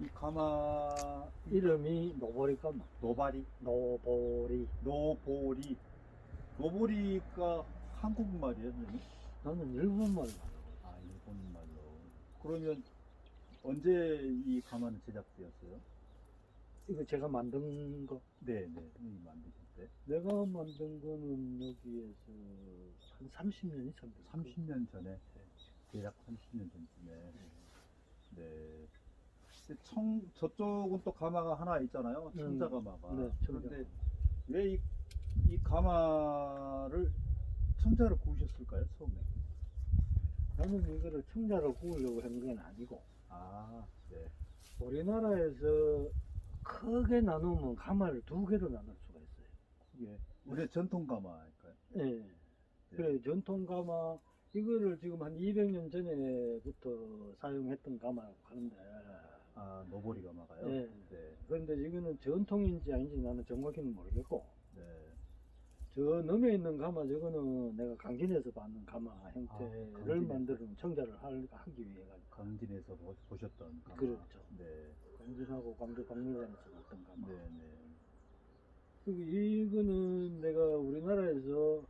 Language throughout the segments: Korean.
이 가마 이름이 노보리까마. 노바리, 노보리. 노보리, 노보리가 한국말이에요, 선생님? 나는 일본말로. 아, 일본말로. 그러면 언제 이 가마는 제작되었어요? 이거 제가 만든 거. 네, 네, 선생님 만드실 때. 내가 만든 거는 여기에서 한 30년 이상 됐어. 30년 전에, 대략 30년 전쯤에. 네. 청, 저쪽은 또 가마가 하나 있잖아요. 청자 음, 가마가. 네. 그런데 왜 이, 이 가마를 청자를 구우셨을까요, 처음에? 나는 이거를 청자로 구우려고 한 건 아니고 아, 네. 우리나라에서 크게 나누면 가마를 두 개로 나눌 수가 있어요. 그게 우리 전통 가마일까요? 예. 그래 전통 가마 이거를 지금 한 200년 전에부터 사용했던 가마라고 하는데 아, 노보리 가마가요? 네. 네. 그런데 이거는 전통인지 아닌지 나는 정확히는 모르겠고 네. 저 넘에 있는 가마 저거는 내가 강진에서 받는 가마 형태를 강진에서? 만들어 놓은 청자를 할- 하기 위해 가지고 강진에서 보- 보셨던 가마. 그렇죠. 네. 강진하고 광주 박물관에서 봤던 가마 네, 네. 그리고 이거는 내가 우리나라에서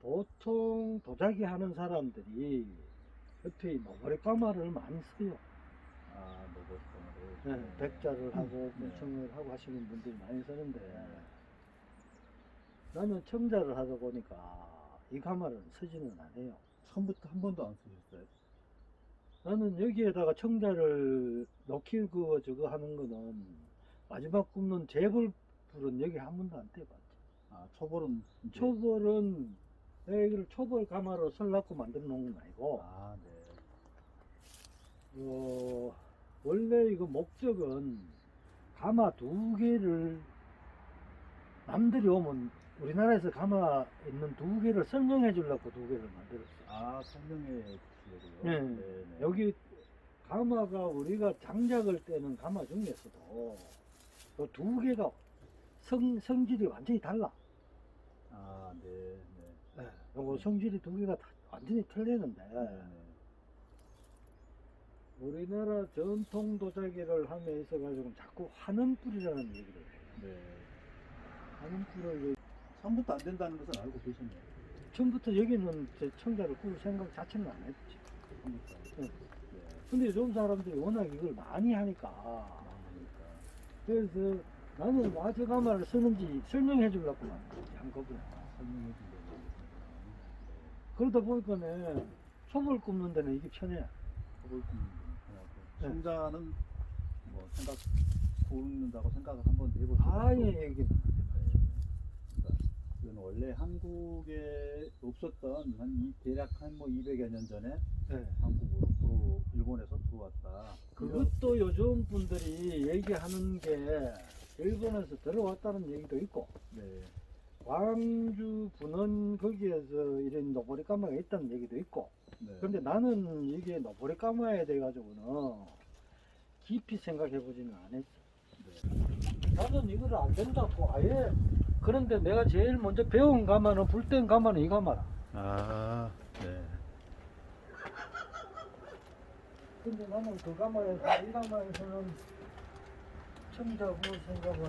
보통 도자기 하는 사람들이 옆에 이 노브레 까마를 많이 써요. 아, 노보리 가마를. 네, 백자를 하고 네. 무청을 하고 하시는 분들이 많이 쓰는데 나는 청자를 하다 보니까 이 가마를 쓰지는 않아요. 처음부터 한 번도 안 쓰셨어요? 나는 여기에다가 청자를 넣기 그 저거 하는 거는 마지막 굽는 재벌 불은 여기 한 번도 안 떼봤지. 아, 초벌은 이제- 초벌은 내가 이걸 초벌 가마로 설라고 만들어 놓은 건 아니고 아, 네. 어, 원래 이거 목적은 가마 두 개를 남들이 오면 우리나라에서 가마 있는 두 개를 설명해 주려고 두 개를 만들었어. 아, 설명해 주시려고요? 네. 네. 여기 가마가 우리가 장작을 떼는 가마 중에서도 그두 개가 성, 성질이 완전히 달라. 아, 네, 네. 네. 요거 성질이 두 개가 다 완전히 틀리는데 네, 네. 우리나라 전통 도자기를 함에 있어 가지고 자꾸 한은뿔이라는 얘기를 해요. 네. 한은뿔을 처음부터 안 된다는 것은 알고 계셨네요. 처음부터 여기는 제 청자를 구울 생각 자체는 안 했지. 네. 네. 근데 요즘 사람들이 워낙 이걸 많이 하니까. 그래서 나는 와저 가마를 쓰는지 설명해 주려고 한거든. 설명해 주려고. 그러다 보니까는 초벌 굽는 데는 이게 편해. 좀 네. 청자는 뭐 생각 구운다고 생각을 한번 해볼 수 아예 얘기는. 그러니까 이건 원래 한국에 없었던 한 이 대략 한 뭐 200여 년 전에 네. 한국으로 들어 일본에서 들어왔다. 그것도 요즘 분들이 얘기하는 게 일본에서 들어왔다는 얘기도 있고 네. 광주 분원 거기에서 이런 노보리 까마가 있다는 얘기도 있고 네. 근데 나는 이게 노보리 까마에 대해 가지고는 깊이 생각해 보지는 않았어 네. 나는 이걸 안 된다고 아예 그런데 내가 제일 먼저 배운 가마는 불땐 가마는 이 가마라 아, 네. 근데 나는 그 가마에서 이 가마에서는 청자구 생각은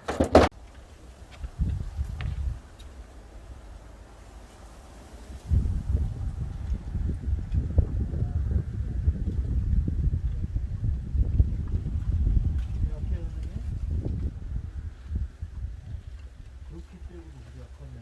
그렇기 때문에 우리가 그러면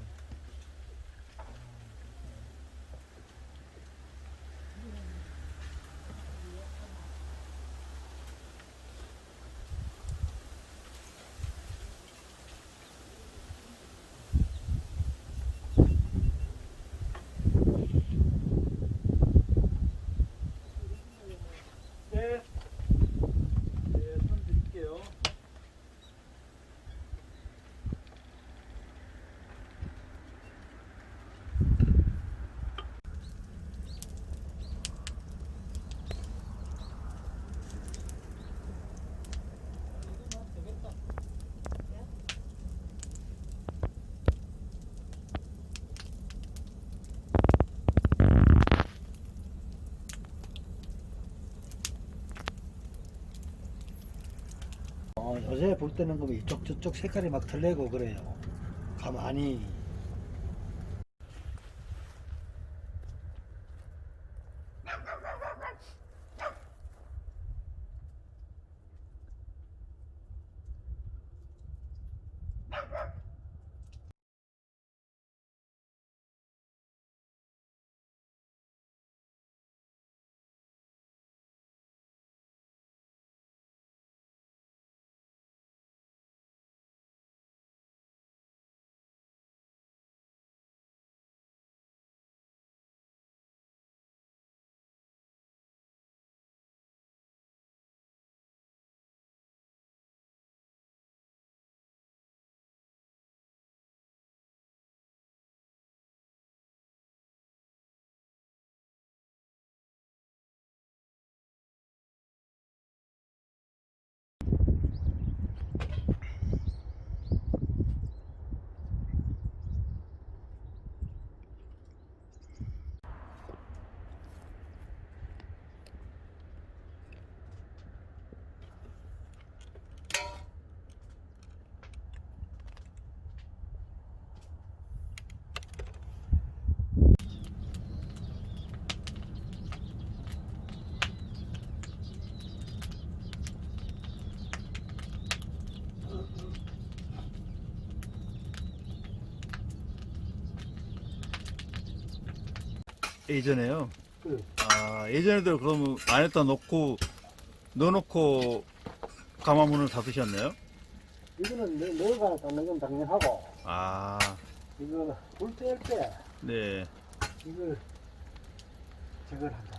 어, 요새 볼 때는 그 이쪽 저쪽 색깔이 막 틀리고 그래요. 가만히 예전에요. 그아 예전에도 그러면 안에다 넣고 넣어놓고 가마문을 닫으셨네요. 이거는 내- 내가 닫는 건 당연하고 아 이거 불뗄때 네. 이걸 저걸 한다.